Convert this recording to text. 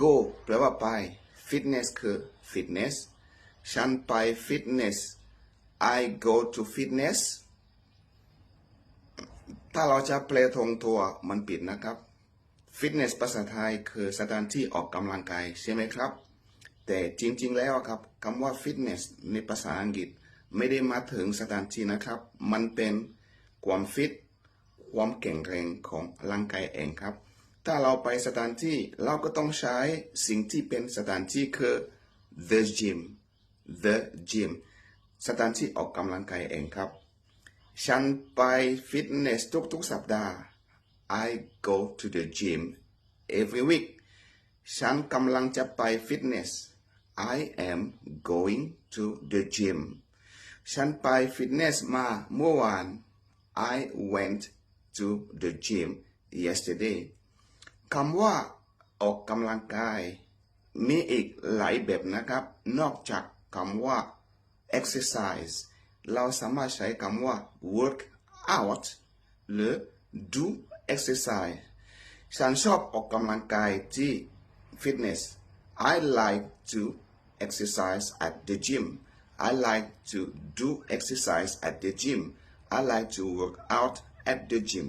go แปลว่าไป fitness คือ fitness ฉันไป fitness I go to fitness ถ้าเราจะแปลตรงตัวมันผิดนะครับ fitness ภาษาไทยคือสถานที่ออกกำลังกายใช่ไหมครับ แต่จริงๆแล้วครับคำว่า fitness ในภาษาอังกฤษไม่ได้มาถึงสถานที่นะครับ มันเป็นความฟิต ความแข็งแรงของร่างกายเองครับ ถ้าเราไปสถานที่เราก็ต้องใช้สิ่งที่เป็นสถานที่คือ the gym the gym สถานที่ออกกำลังกายเองครับ ฉันไปฟิตเนสทุกๆสัปดาห์ I go to the gym every week ฉันกำลังจะไปฟิตเนส I am going to the gym ฉันไปฟิตเนสมาเมื่อวาน I went to the gym yesterday คำว่าออกกำลังกาย มีอีกหลายแบบนะครับ นอกจากคำว่า exercise เราสามารถใช้คำว่า work out หรือ do exercise ฉันชอบออกกำลังกายที่ fitness I like to exercise at the gym I like to do exercise at the gym I like to work out at the gym